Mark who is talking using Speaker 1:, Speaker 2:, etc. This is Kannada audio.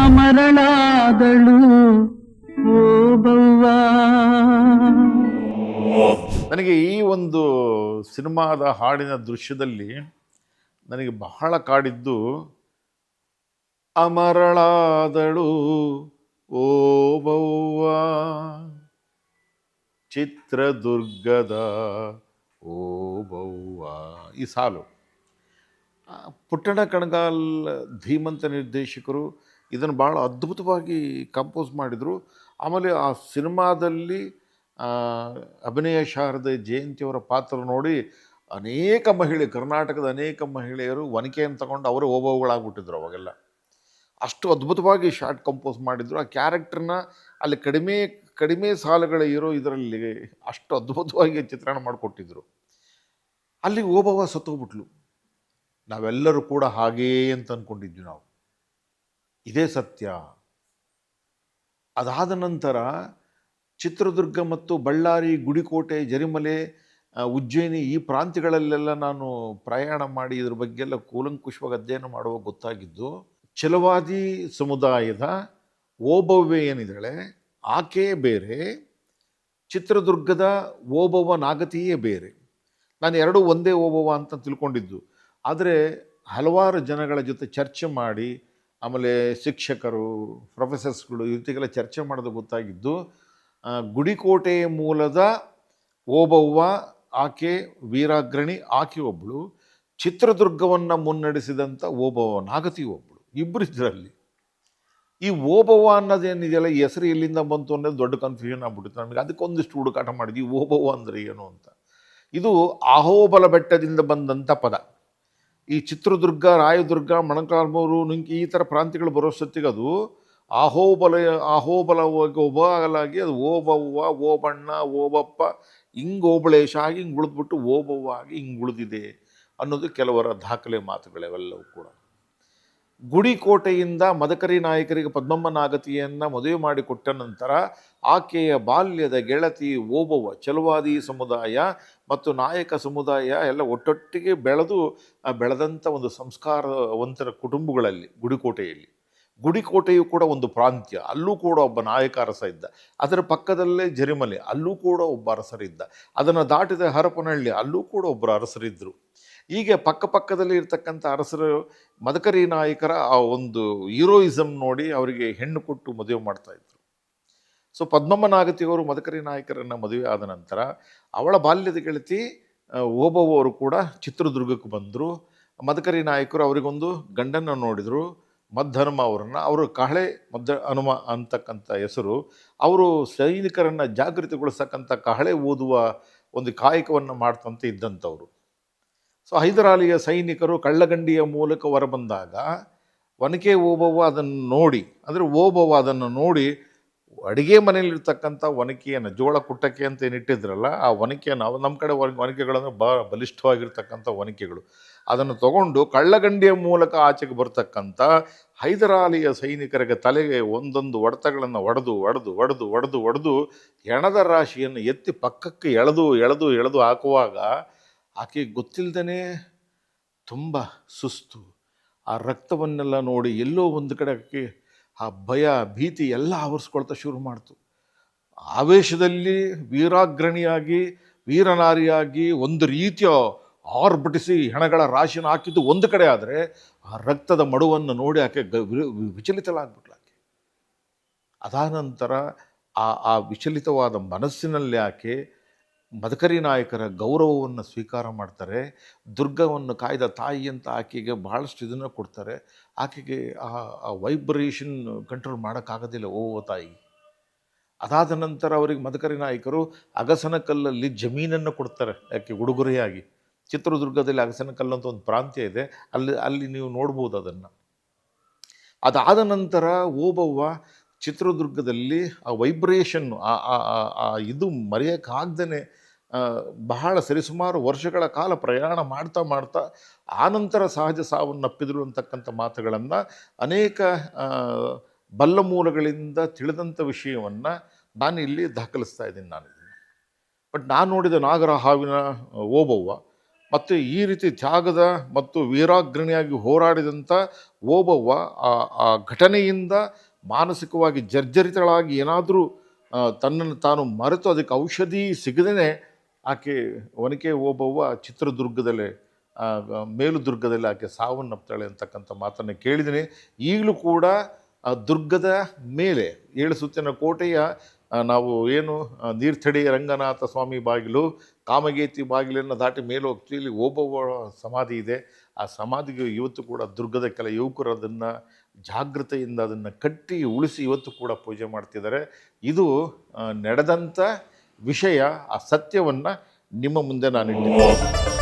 Speaker 1: ಅಮರಳಾದಳು. ಓಬವ್ವ
Speaker 2: ನನಗೆ ಈ ಒಂದು ಸಿನಿಮಾದ ಹಾಡಿನ ದೃಶ್ಯದಲ್ಲಿ ನನಗೆ ಬಹಳ ಕಾಡಿದ್ದು, ಅಮರಳಾದಳು ಓಬವ್ವ ಚಿತ್ರದುರ್ಗದ ಓಬವ್ವ ಈ ಸಾಲು. ಪುಟ್ಟಣ ಕಣಗಾಲ್ ಧೀಮಂತ ನಿರ್ದೇಶಕರು ಇದನ್ನು ಭಾಳ ಅದ್ಭುತವಾಗಿ ಕಂಪೋಸ್ ಮಾಡಿದರು. ಆಮೇಲೆ ಆ ಸಿನಿಮಾದಲ್ಲಿ ಅಭಿನಯ ಶಾರದೆ ಜಯಂತಿಯವರ ಪಾತ್ರ ನೋಡಿ ಅನೇಕ ಮಹಿಳೆ, ಕರ್ನಾಟಕದ ಅನೇಕ ಮಹಿಳೆಯರು ವನಿಕೆಯನ್ನು ತಗೊಂಡು ಅವರೇ ಓಬವ್ಗಳಾಗ್ಬಿಟ್ಟಿದ್ರು ಅವಾಗೆಲ್ಲ. ಅಷ್ಟು ಅದ್ಭುತವಾಗಿ ಶಾರ್ಟ್ ಕಂಪೋಸ್ ಮಾಡಿದರು. ಆ ಕ್ಯಾರೆಕ್ಟರ್ನ ಅಲ್ಲಿ ಕಡಿಮೆ ಕಡಿಮೆ ಸಾಲುಗಳ ಇರೋ ಇದರಲ್ಲಿ ಅಷ್ಟು ಅದ್ಭುತವಾಗಿ ಚಿತ್ರಣ ಮಾಡಿಕೊಟ್ಟಿದ್ರು. ಅಲ್ಲಿ ಓಬವ್ವ ಸತ್ತೋಗ್ಬಿಟ್ಲು. ನಾವೆಲ್ಲರೂ ಕೂಡ ಹಾಗೇ ಅಂತ ಅಂದ್ಕೊಂಡಿದ್ವಿ ನಾವು. ಇದೇ ಸತ್ಯ. ಅದಾದ ನಂತರ ಚಿತ್ರದುರ್ಗ ಮತ್ತು ಬಳ್ಳಾರಿ, ಗುಡಿಕೋಟೆ, ಜರಿಮಲೆ ಉಜ್ಜಯಿನಿ ಈ ಪ್ರಾಂತ್ಯಗಳಲ್ಲೆಲ್ಲ ನಾನು ಪ್ರಯಾಣ ಮಾಡಿ ಇದ್ರ ಬಗ್ಗೆ ಎಲ್ಲ ಕೂಲಂಕುಷವಾಗಿ ಅಧ್ಯಯನ ಮಾಡುವ ಗೊತ್ತಾಗಿದ್ದು, ಛಲವಾದಿ ಸಮುದಾಯದ ಓಬವ್ವೆ ಏನಿದ್ದಾಳೆ ಆಕೆಯೇ ಬೇರೆ, ಚಿತ್ರದುರ್ಗದ ಓಬವ್ವ ನಾಗತಿಯೇ ಬೇರೆ. ನಾನು ಎರಡೂ ಒಂದೇ ಓಬವ್ವ ಅಂತ ತಿಳ್ಕೊಂಡಿದ್ದು. ಆದರೆ ಹಲವಾರು ಜನಗಳ ಜೊತೆ ಚರ್ಚೆ ಮಾಡಿ ಆಮೇಲೆ ಶಿಕ್ಷಕರು, ಪ್ರೊಫೆಸರ್ಸ್ಗಳು ಇವತ್ತಿಗೆಲ್ಲ ಚರ್ಚೆ ಮಾಡೋದು ಗೊತ್ತಾಗಿದ್ದು ಗುಡಿಕೋಟೆ ಮೂಲದ ಓಬವ್ವ, ಆಕೆ, ವೀರಾಗ್ರಣಿ, ಆಕೆ ಒಬ್ಬಳು ಚಿತ್ರದುರ್ಗವನ್ನು ಮುನ್ನಡೆಸಿದಂಥ ಓಬವ್ವ ನಾಗತಿ ಒಬ್ಬಳು ಇಬ್ಬರು ಇದರಲ್ಲಿ. ಈ ಓಬವ್ವ ಅನ್ನೋದೇನಿದೆಯಲ್ಲ ಹೆಸರು ಎಲ್ಲಿಂದ ಬಂತು ಅನ್ನೋದು ದೊಡ್ಡ ಕನ್ಫ್ಯೂಷನ್ ಆಗ್ಬಿಡುತ್ತೆ ನಮಗೆ. ಅದಕ್ಕೊಂದಿಷ್ಟು ಹುಡುಕಾಟ ಮಾಡಿದ್ವಿ, ಓಬವ್ವ ಅಂದರೆ ಏನು ಅಂತ. ಇದು ಅಹೋಬಲ ಬೆಟ್ಟದಿಂದ ಬಂದಂಥ ಪದ. ಈ ಚಿತ್ರದುರ್ಗ, ರಾಯದುರ್ಗ, ಮಣಕಾಲ್ಮೂರು, ನುಂಕಿ ಈ ಥರ ಪ್ರಾಂತ್ಯಗಳು ಬರೋ ಸತ್ತಿಗೆ ಅದು ಆಹೋಬಲ ಆಹೋಬಲ ಒಬ್ಬಲಾಗಿ ಅದು ಓಬವ್ವ, ಓಬಣ್ಣ, ಓಬಪ್ಪ, ಹಿಂಗೆ ಓಬಳೇಶ ಆಗಿ ಹಿಂಗೆ ಉಳಿದ್ಬಿಟ್ಟು ಓಬವ್ವ ಆಗಿ ಹಿಂಗೆ ಉಳಿದಿದೆ ಅನ್ನೋದು ಕೆಲವರ ದಾಖಲೆ ಮಾತುಗಳೆವೆಲ್ಲವೂ ಕೂಡ. ಗುಡಿಕೋಟೆಯಿಂದ ಮದಕರಿ ನಾಯಕರಿಗೆ ಪದ್ಮಮ್ಮ ನಾಗತಿಯನ್ನು ಮದುವೆ ಮಾಡಿಕೊಟ್ಟ ನಂತರ ಆಕೆಯ ಬಾಲ್ಯದ ಗೆಳತಿ ಓಬವ್ವ, ಚಲುವಾದಿ ಸಮುದಾಯ ಮತ್ತು ನಾಯಕ ಸಮುದಾಯ ಎಲ್ಲ ಒಟ್ಟೊಟ್ಟಿಗೆ ಬೆಳೆದು ಬೆಳೆದಂಥ ಒಂದು ಸಂಸ್ಕಾರವಂತರ ಕುಟುಂಬಗಳಲ್ಲಿ, ಗುಡಿಕೋಟೆಯಲ್ಲಿ. ಗುಡಿಕೋಟೆಯು ಕೂಡ ಒಂದು ಪ್ರಾಂತ್ಯ, ಅಲ್ಲೂ ಕೂಡ ಒಬ್ಬ ನಾಯಕ ಅರಸ ಇದ್ದ ಅದರ ಪಕ್ಕದಲ್ಲೇ ಜರಿಮಲೆ, ಅಲ್ಲೂ ಕೂಡ ಒಬ್ಬ ಅರಸರಿದ್ದ. ಅದನ್ನು ದಾಟಿದ ಹರಪನಹಳ್ಳಿ, ಅಲ್ಲೂ ಕೂಡ ಒಬ್ಬರು ಅರಸರಿದ್ದರು ಹೀಗೆ ಪಕ್ಕ ಪಕ್ಕದಲ್ಲಿ ಇರ್ತಕ್ಕಂಥ ಅರಸರು ಮದಕರಿ ನಾಯಕರ ಆ ಒಂದು ಹೀರೋಯಿಸಮ್ ನೋಡಿ ಅವರಿಗೆ ಹೆಣ್ಣು ಕೊಟ್ಟು ಮದುವೆ ಮಾಡ್ತಾ ಇದ್ರು. ಸೊ ಪದ್ಮಮ್ಮ ನಾಗತಿಯವರು ಮದಕರಿ ನಾಯಕರನ್ನು ಮದುವೆ ಆದ ನಂತರ ಅವಳ ಬಾಲ್ಯದ ಗೆಳತಿ ಆ, ಓಬವ್ವ ಅವರು ಕೂಡ ಚಿತ್ರದುರ್ಗಕ್ಕೆ ಬಂದರು. ಮದಕರಿ ನಾಯಕರು ಅವರಿಗೊಂದು ಗಂಡನ್ನು ನೋಡಿದರು. ಮದ್ದಹನುಮ ಅವರನ್ನು ಅವರು ಕಾಳೆ ಮದ್ದ ಹನುಮ ಅಂತಕ್ಕಂಥ ಹೆಸರು. ಅವರು ಸೈನಿಕರನ್ನು ಜಾಗೃತಿಗೊಳಿಸ್ತಕ್ಕಂಥ ಕಾಳೆ ಓದುವ ಒಂದು ಕಾಯಕವನ್ನು ಮಾಡ್ತಂತ ಇದ್ದಂಥವ್ರು. ಸೊ ಹೈದರಾಲಿಯ ಸೈನಿಕರು ಕಳ್ಳಗಂಡಿಯ ಮೂಲಕ ಹೊರಬಂದಾಗ ಒನಕೆ ಓಬವ್ವ ಅದನ್ನು ನೋಡಿ, ಅಂದರೆ ಓಬವ್ವ ಅದನ್ನು ನೋಡಿ ಅಡುಗೆ ಮನೆಯಲ್ಲಿರ್ತಕ್ಕಂಥ ಒನಕೆಯನ್ನು, ಜೋಳ ಕುಟ್ಟಕ್ಕೆ ಅಂತ ಏನಿಟ್ಟಿದ್ರಲ್ಲ ಆ ಒನಕೆಯನ್ನು ನಮ್ಮ ಕಡೆ ಒನ- ಒನಕೆಗಳಂದ್ರೆ ಬ, ಬಲಿಷ್ಠವಾಗಿರ್ತಕ್ಕಂಥ ಒನಕೆಗಳು. ಅದನ್ನು ತಗೊಂಡು ಕಳ್ಳಗಂಡಿಯ ಮೂಲಕ ಆಚೆಗೆ ಬರ್ತಕ್ಕಂಥ ಹೈದರಾಲಿಯ ಸೈನಿಕರಿಗೆ ತಲೆಗೆ ಒಂದೊಂದು ಒಡೆತಗಳನ್ನು ಒಡೆದು ಒಡೆದು ಒಡೆದು ಒಡೆದು ಒಡೆದು ಹೆಣದ ರಾಶಿಯನ್ನು ಎತ್ತಿ ಪಕ್ಕಕ್ಕೆ ಎಳೆದು ಎಳೆದು ಎಳೆದು ಹಾಕುವಾಗ ಆಕೆ ಗೊತ್ತಿಲ್ಲದೇ ತುಂಬ ಸುಸ್ತು. ಆ ರಕ್ತವನ್ನೆಲ್ಲ ನೋಡಿ ಎಲ್ಲೋ ಒಂದು ಕಡೆ ಆಕೆ ಆ ಭಯ, ಭೀತಿ ಎಲ್ಲ ಆವರಿಸ್ಕೊಳ್ತಾ ಶುರು ಮಾಡ್ತು. ಆವೇಶದಲ್ಲಿ ವೀರಾಗ್ರಣಿಯಾಗಿ, ವೀರನಾರಿಯಾಗಿ ಒಂದು ರೀತಿಯ ಆರ್ಭಟಿಸಿ ಹೆಣಗಳ ರಾಶಿನ ಹಾಕಿದ್ದು ಒಂದು ಕಡೆ ಆದರೆ ಆ ರಕ್ತದ ಮಡುವನ್ನು ನೋಡಿ ಆಕೆ ವಿಚಲಿತಳಾಗ್ಬಿಟ್ಲು ಆಕೆ. ಅದಾದ ನಂತರ ಆ ಆ ವಿಚಲಿತವಾದ ಮನಸ್ಸಿನಲ್ಲಿ ಆಕೆ ಮದಕರಿ ನಾಯಕರ ಗೌರವವನ್ನು ಸ್ವೀಕಾರ ಮಾಡ್ತಾರೆ, ದುರ್ಗವನ್ನು ಕಾಯ್ದ ತಾಯಿ ಅಂತ ಆಕೆಗೆ ಭಾಳಷ್ಟು ಇದನ್ನು ಕೊಡ್ತಾರೆ. ಆಕೆಗೆ ಆ ಆ ವೈಬ್ರೇಷನ್ ಕಂಟ್ರೋಲ್ ಮಾಡೋಕ್ಕಾಗೋದಿಲ್ಲ, ಓ ತಾಯಿ. ಅದಾದ ನಂತರ ಅವರಿಗೆ ಮದಕರಿ ನಾಯಕರು ಅಗಸನಕಲ್ಲಲ್ಲಿ ಜಮೀನನ್ನು ಕೊಡ್ತಾರೆ, ಯಾಕೆ ಉಡುಗೊರೆಯಾಗಿ ಚಿತ್ರದುರ್ಗದಲ್ಲಿ ಅಗಸನಕಲ್ಲು ಅಂತ ಒಂದು ಪ್ರಾಂತ್ಯ ಇದೆ, ಅಲ್ಲಿ ಅಲ್ಲಿ ನೀವು ನೋಡ್ಬೋದು ಅದನ್ನು. ಅದಾದ ನಂತರ ಓಬವ್ವ ಚಿತ್ರದುರ್ಗದಲ್ಲಿ ಆ ವೈಬ್ರೇಷನ್ನು ಆ ಇದು ಮರೆಯೋಕ್ಕಾಗ್ದೇ ಬಹಳ ಸರಿಸುಮಾರು ವರ್ಷಗಳ ಕಾಲ ಪ್ರಯಾಣ ಮಾಡ್ತಾ ಮಾಡ್ತಾ ಆನಂತರ ಸಹಜ ಸಾವನ್ನಪ್ಪಿದ್ರು ಅಂತಕ್ಕಂಥ ಮಾತುಗಳನ್ನು ಅನೇಕ ಬಲ್ಲ ಮೂಲಗಳಿಂದ ತಿಳಿದಂಥ ವಿಷಯವನ್ನು ನಾನು ಇಲ್ಲಿ ದಾಖಲಿಸ್ತಾ ಇದ್ದೀನಿ ನಾನು ಬಟ್ ನಾನು ನೋಡಿದ ನಾಗರ ಹಾವಿನ ಓಬವ್ವ ಮತ್ತು ಈ ರೀತಿ ತ್ಯಾಗದ ಮತ್ತು ವೀರಾಗ್ರಣಿಯಾಗಿ ಹೋರಾಡಿದಂಥ ಓಬವ್ವ ಆ ಘಟನೆಯಿಂದ ಮಾನಸಿಕವಾಗಿ ಜರ್ಜರಿತಳಾಗಿ ಏನಾದರೂ ತನ್ನನ್ನು ತಾನು ಮರೆತು ಅದಕ್ಕೆ ಔಷಧಿ ಸಿಗದೇ ಆಕೆ ಒನಕೆ ಓಬವ್ವ ಚಿತ್ರದುರ್ಗದಲ್ಲೇ ಮೇಲುದುರ್ಗದಲ್ಲಿ ಆಕೆ ಸಾವನ್ನಪ್ತಾಳೆ ಅಂತಕ್ಕಂಥ ಮಾತನ್ನು ಕೇಳಿದ್ದೀನಿ. ಈಗಲೂ ಕೂಡ ಆ ದುರ್ಗದ ಮೇಲೆ ಏಳು ಸುತ್ತಿನ ಕೋಟೆಯ ನಾವು ಏನು ನೀರ್ಥಡಿ ರಂಗನಾಥ ಸ್ವಾಮಿ ಬಾಗಿಲು, ಕಾಮಗೇತಿ ಬಾಗಿಲನ್ನು ದಾಟಿ ಮೇಲೆ ಹೋಗ್ತೀವಿ. ಇಲ್ಲಿ ಓಬವ್ವ ಸಮಾಧಿ ಇದೆ. ಆ ಸಮಾಧಿಗೆ ಇವತ್ತು ಕೂಡ ದುರ್ಗದ ಕೆಲ ಯುವಕರು ಅದನ್ನು ಜಾಗೃತೆಯಿಂದ ಅದನ್ನು ಕಟ್ಟಿ ಉಳಿಸಿ ಇವತ್ತು ಕೂಡ ಪೂಜೆ ಮಾಡ್ತಿದ್ದಾರೆ. ಇದು ನಡೆದಂಥ ವಿಷಯ ಆ ಸತ್ಯವನ್ನು ನಿಮ್ಮ ಮುಂದೆ ನಾನು ಇಟ್ಟಿದ್ದೀನಿ.